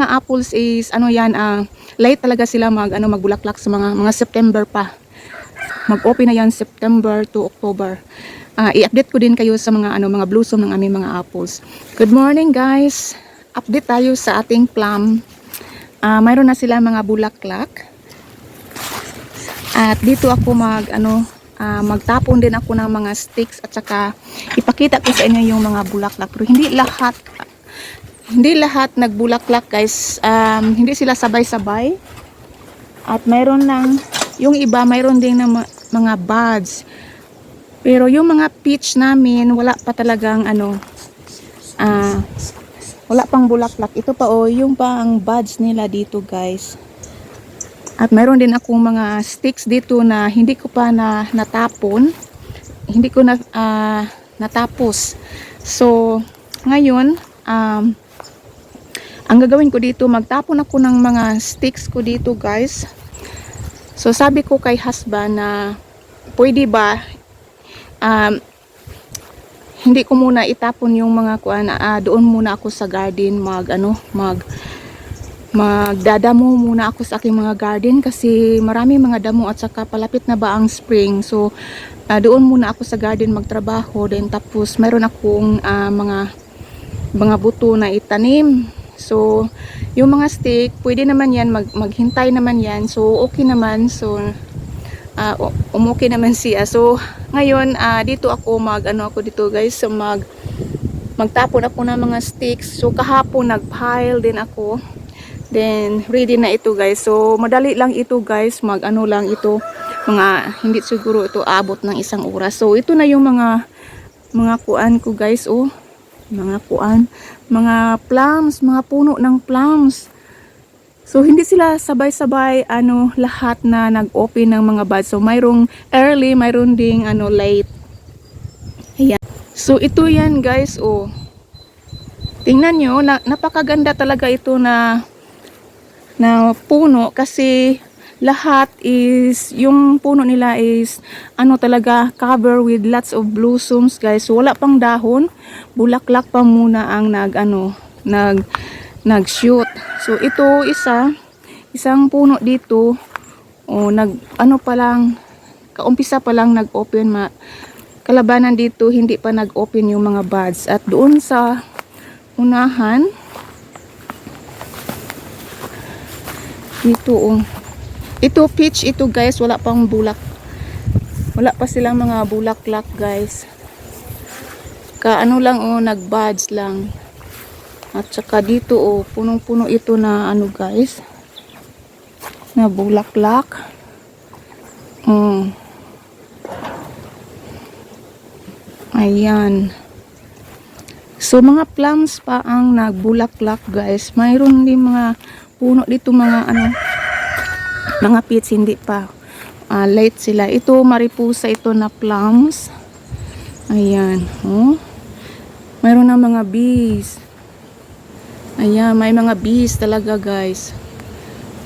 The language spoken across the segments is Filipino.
mga apples is ano yan, ah, late talaga sila mag ano magbulaklak sa mga mga September pa. Mag-open na yan September to October. Ah, i-update ko din kayo sa mga ano mga blossom ng aming mga apples. Good morning guys. Update tayo sa ating plum. Ah, mayroon na sila mga bulaklak. At dito ako mag ano ah, magtapon din ako ng mga sticks at saka ipakita ko sa inyo yung mga bulaklak. Pero hindi lahat hindi lahat nagbulaklak guys. Um, hindi sila sabay-sabay. At mayroon lang yung iba mayroon din ng mga buds. Pero yung mga peach namin wala pa talagang ano ah wala pang bulaklak. Ito pa oh, yung pa ang buds nila dito guys. At mayroon din akong mga sticks dito na hindi ko pa na natapon. Hindi ko na ah, natapos. So, ngayon, um, ang gagawin ko dito, magtapon ako ng mga sticks ko dito guys. So, sabi ko kay husband na pwede ba um, hindi ko muna itapon yung mga kuan ah, doon muna ako sa garden mag ano mag magdadamo muna ako sa aking mga garden kasi marami mga damo at saka palapit na ba ang spring so ah, doon muna ako sa garden magtrabaho then tapos meron akong ah, mga mga buto na itanim so yung mga stick pwede naman yan mag, maghintay naman yan so okay naman so ah, u- umukay naman siya so ngayon ah, dito ako mag ano ako dito guys so mag magtapon ako ng mga sticks so kahapon nagpile din ako Then, ready na ito guys. So, madali lang ito guys. Mag ano lang ito. Mga, hindi siguro ito abot ng isang oras. So, ito na yung mga, mga kuan ko guys. Oh, mga kuan. Mga plums. Mga puno ng plums. So, hindi sila sabay-sabay, ano, lahat na nag-open ng mga buds. So, mayroong early, mayroon ding, ano, late. Ayan. So, ito yan guys, oh. Tingnan nyo, na, napakaganda talaga ito na na puno kasi lahat is yung puno nila is ano talaga cover with lots of blossoms guys. Wala pang dahon. Bulaklak pa muna ang nag ano nag nag shoot so ito isa isang puno dito. O nag ano pa lang kaumpisa pa lang nag open ma kalabanan dito hindi pa nag open yung mga buds. At doon sa unahan Dito oh. Ito peach ito guys, wala pang bulak. Wala pa silang mga bulaklak guys. Ka ano lang oh, nagbuds lang. At saka dito oh, punong-puno ito na ano guys. Na bulaklak. Mm. Ayan. So mga plums pa ang nagbulaklak guys. Mayroon din mga puno dito mga ano mga peach hindi pa Ah, late sila. Ito maripusa ito na plums. Ayan, oh. Mayroon na mga bees. Ayan, may mga bees talaga, guys.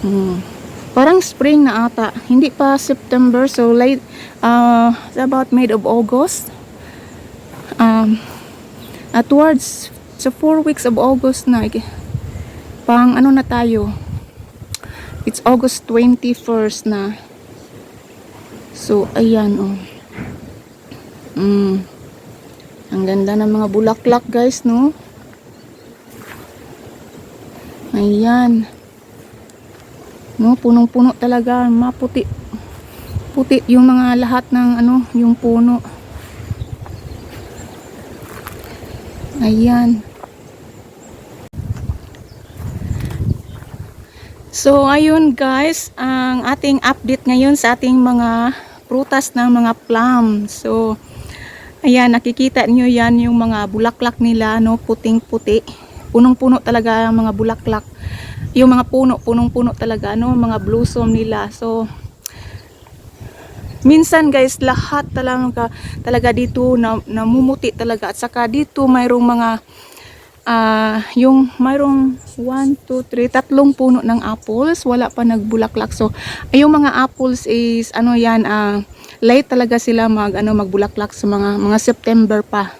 Hmm. Parang spring na ata. Hindi pa September, so late uh, about mid of August. Um, at towards sa 4 weeks of August na pang ano na tayo it's August 21st na. So ayan oh. Mm. ang ganda ng mga bulaklak guys no? Ayan. No punong puno talaga. Maputi. Puti yung mga lahat ng ano yung puno. Ayan So, ayun guys, ang ating update ngayon sa ating mga prutas ng mga plum. So, ayan, nakikita nyo yan yung mga bulaklak nila, no, puting-puti. Punong-puno talaga ang mga bulaklak. Yung mga puno, punong-puno talaga, no, mga blossom nila. So, minsan guys, lahat talaga, talaga dito na, namumuti talaga. At saka dito mayroong mga ah yung mayroong 1, 2, 3, tatlong puno ng apples, wala pa nagbulaklak. So, yung mga apples is, ano yan, ah, late talaga sila mag, ano, magbulaklak sa mga, mga September pa.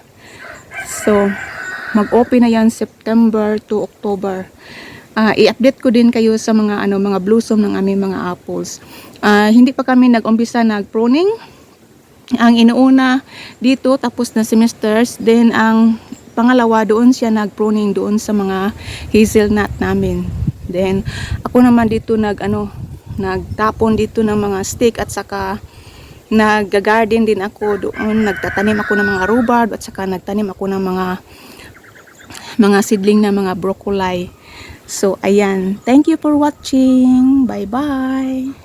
So, mag-open na yan September to October. ah, i-update ko din kayo sa mga ano mga blossom ng aming mga apples. Ah, hindi pa kami nag-umpisa nag-pruning. Ang inuuna dito tapos na semesters, then ang pangalawa doon siya nag-pruning doon sa mga hazelnut namin. Then ako naman dito nag ano nagtapon dito ng mga stick at saka nag-garden din ako doon, nagtatanim ako ng mga rhubarb at saka nagtanim ako ng mga mga seedling na mga broccoli. So, ayan. Thank you for watching. Bye-bye.